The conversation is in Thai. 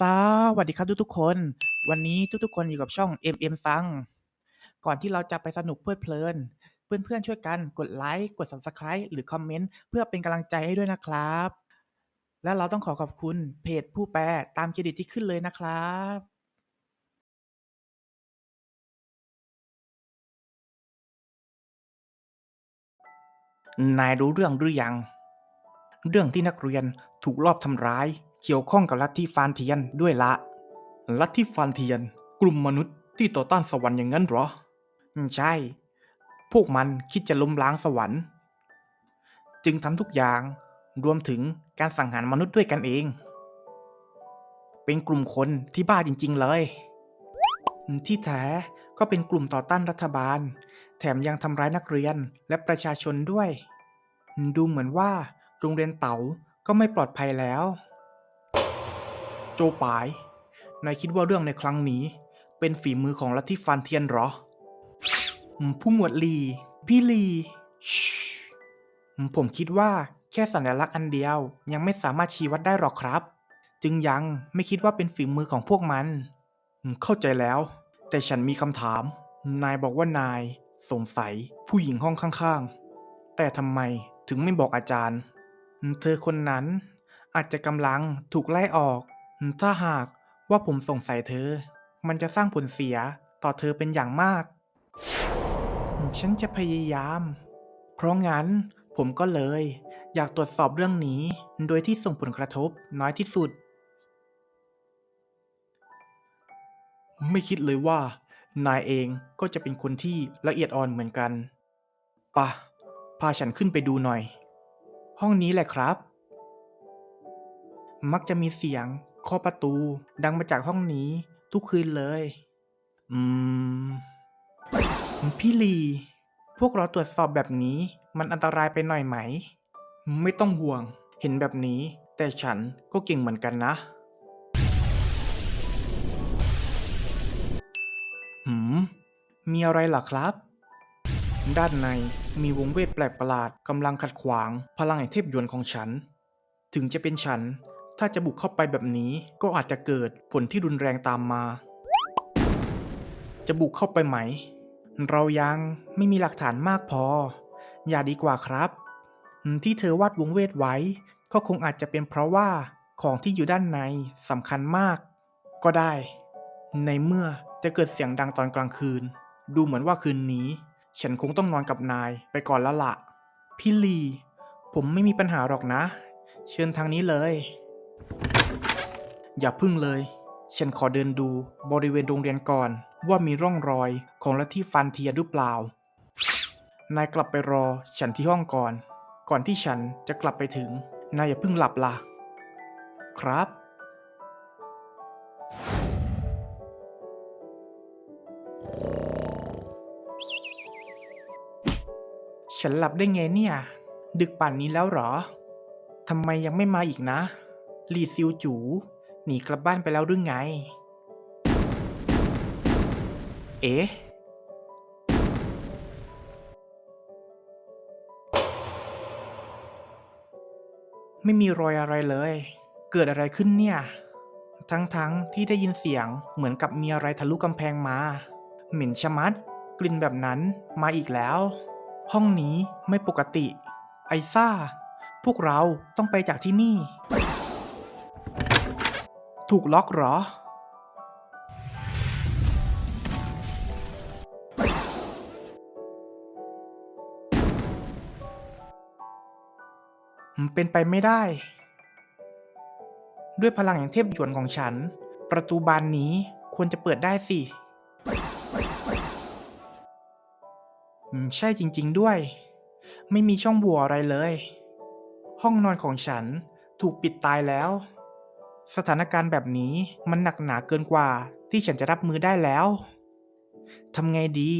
สวัสดีครับทุกๆคน วันนี้ทุกๆคนอยู่กับช่อง MM ซัง ก่อนที่เราจะไปสนุกเพลิดเพลิน เพื่อนๆช่วยกันกดไลค์กด Subscribe หรือคอมเมนต์เพื่อเป็นกำลังใจให้ด้วยนะครับ และเราต้องขอขอบคุณเพจผู้แปลตามเครดิตที่ขึ้นเลยนะครับนายรู้เรื่องหรือยัง เรื่องที่นักเรียนถูกลอบทำร้าย กี่ยวข้องกับลัทธิฟานเทียนด้วยละ ลัทธิฟานเทียน กลุ่มมนุษย์ที่ต่อต้านสวรรค์อย่างนั้นหรอ ใช่ พวกมันคิดจะล้มล้างสวรรค์ จึงทำทุกอย่างรวมถึงการสังหารมนุษย์ด้วยกันเอง เป็นกลุ่มคนที่บ้าจริง ๆ เลย ที่แท้ก็เป็นกลุ่มต่อต้านรัฐบาล แถมยังทำร้ายนักเรียนและประชาชนด้วย ดูเหมือนว่าโรงเรียนเต๋าก็ไม่ปลอดภัยแล้ว โจปาย นายคิดว่าเรื่องในครั้งนี้ เป็นฝีมือของลัทธิฟานเทียนหรอ ผู้หมวดลี พี่ลีชผมคิดว่าแค่สัญลักษณ์อันเดียว ยังไม่สามารถชี้วัดได้หรอกครับ จึงยังไม่คิดว่าเป็นฝีมือของพวกมัน เข้าใจแล้ว แต่ฉันมีคำถาม นายบอกว่านาย สงสัย ผู้หญิงห้องข้างๆ แต่ทำไมถึงไม่บอกอาจารย์ เธอคนนั้นอาจจะกำลังถูกไล่ออก ถ้าหากว่าผมสงสัยเธอ มันจะสร้างผลเสียต่อเธอเป็นอย่างมาก ฉันจะพยายาม เพราะงั้นผมก็เลย อยากตรวจสอบเรื่องนี้ โดยที่ส่งผลกระทบน้อยที่สุด ไม่คิดเลยว่า นายเองก็จะเป็นคนที่ละเอียดอ่อนเหมือนกันปะพาฉันขึ้นไปดูหน่อย ห้องนี้แหละครับ มักจะมีเสียง เคาะประตู ดังมาจากห้องนี้ ทุกคืนเลย อืม พี่ลี พวกเราตรวจสอบแบบนี้ มันอันตรายไปหน่อยไหม ไม่ต้องห่วง เห็นแบบนี้ แต่ฉันก็เก่งเหมือนกันนะ หืม มีอะไรล่ะครับ ด้านในมีวงเวทแปลกประหลาดกำลังขัดขวาง พลังแห่งเทพยวนของฉัน ถึงจะเป็นฉัน ถ้าจะบุกเข้าไปแบบนี้ก็อาจจะเกิดผลที่รุนแรงตามมา จะบุกเข้าไปไหม เรายังไม่มีหลักฐานมากพอ อย่าดีกว่าครับ ที่เธอวาดวงเวทไว้ ก็คงอาจจะเป็นเพราะว่าของที่อยู่ด้านในสำคัญมาก ก็ได้ ในเมื่อจะเกิดเสียงดังตอนกลางคืน ดูเหมือนว่าคืนนี้ ฉันคงต้องนอนกับนายไปก่อนล้วละพี่ลี ผมไม่มีปัญหาหรอกนะ เชิญทางนี้เลย อย่าพึ่งเลย ฉันขอเดินดูบริเวณโรงเรียนก่อน ว่ามีร่องรอยของลัทธิฟันเทียหรือเปล่า นายกลับไปรอฉันที่ห้องก่อน ก่อนที่ฉันจะกลับไปถึง นายอย่าพิ่งหลับล่ะ ครับ ฉันหลับได้ไงเนี่ย ดึกป่านนี้แล้วเหรอ ทำไมยังไม่มาอีกนะ ลีซิวจู หนีกลับบ้านไปแล้วหรือไง เอ๊ะ ไม่มีรอยอะไรเลย เกิดอะไรขึ้นเนี่ย ทั้งๆทที่ได้ยินเสียงเหมือนกับมีอะไรทะลุกำแพงมา เหม็นชะมัด กลิ่นแบบนั้นมาอีกแล้ว ห้องนี้ไม่ปกติ ไอซ่า พวกเราต้องไปจากที่นี่ ถูกล็อกเหรอ เป็นไปไม่ได้ ด้วยพลังแห่งเทพหยวนของฉัน ประตูบานนี้ควรจะเปิดได้สิ ใช่จริง ๆ ด้วย ไม่มีช่องโหว่อะไรเลย ห้องนอนของฉันถูกปิดตายแล้ว สถานการณ์แบบนี้มันหนักหนาเกินกว่าที่ฉันจะรับมือได้แล้ว ทำไงดี